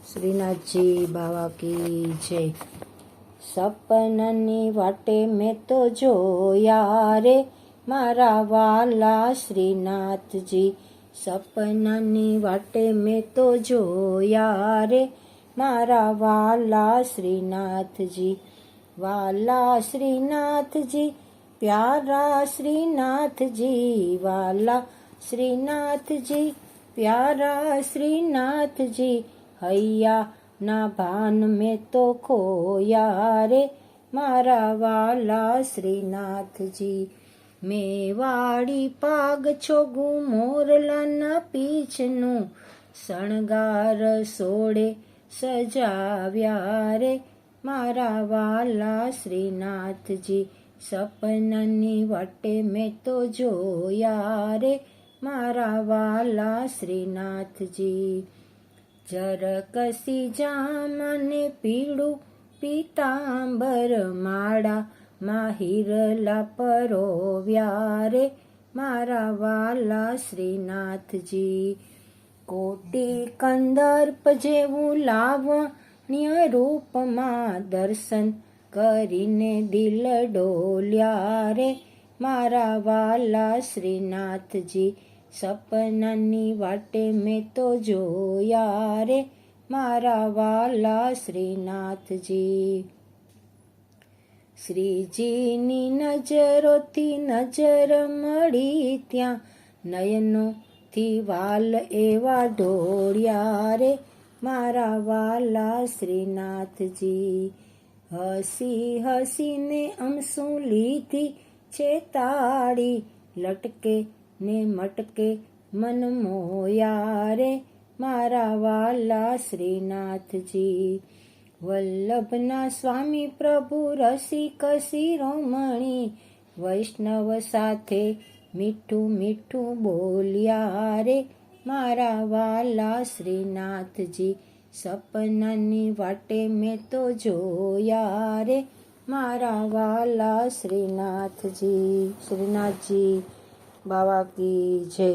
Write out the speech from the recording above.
શ્રીનાથજી બાવા કી જય. સપનની વાટે મેં તો જોયા રે મારા વાલા શ્રીનાથજી. સપનાની વાટે મેં તો જોયા રે મારા વાલા શ્રીનાથજી. વાલા શ્રીનાથજી, પ્યારા શ્રીનાથજી, વાલા શ્રીનાથજી, પ્યારા શ્રીનાથજી. હૈયા, ના ભાન મેં તો ખોયા રે. મારા વાલા શ્રીનાથજી મેવાડી પાગ છોગું મોરલાના પીછનું. શણગાર સોડે સજાવ્યા રે. મારા વાલા શ્રીનાથજી, સપનાની વાટે મેં તો જોયા રે. મારા વાલા શ્રીનાથજી જરકસી જામને પીળું પીતાંબર માળા માહિરલા પરો વ્યારે મારા વાલા શ્રીનાથજી. કોટી કંદર્પ જેવું લાવણ્ય રૂપમાં દર્શન કરીને દિલ ડોલ્યા રે મારા વાલા શ્રીનાથજી. સપનાની વાટે મેં તો જોયા રે મારા વાલા શ્રીનાથજી. શ્રીજીની નજરોથી નજર મળી ત્યાં નયનોથી વાલ એવા ઢોળ્યા રે મારા વાલા શ્રીનાથજી. હસી હસીને અમસું લીધી છે તાળી લટકે ને મટકે મન મોયા રે. મારા વાલા શ્રીનાથજી, વલ્લભના સ્વામી પ્રભુ રસિક શિરોમણી વૈષ્ણવ સાથે મીઠું મીઠું બોલ્યા રે. મારા વાલા શ્રીનાથજી, સપનાની વાટે મેં તો જોયા રે. મારા વાલા શ્રીનાથજી શ્રીનાથજી. બાવા કી જય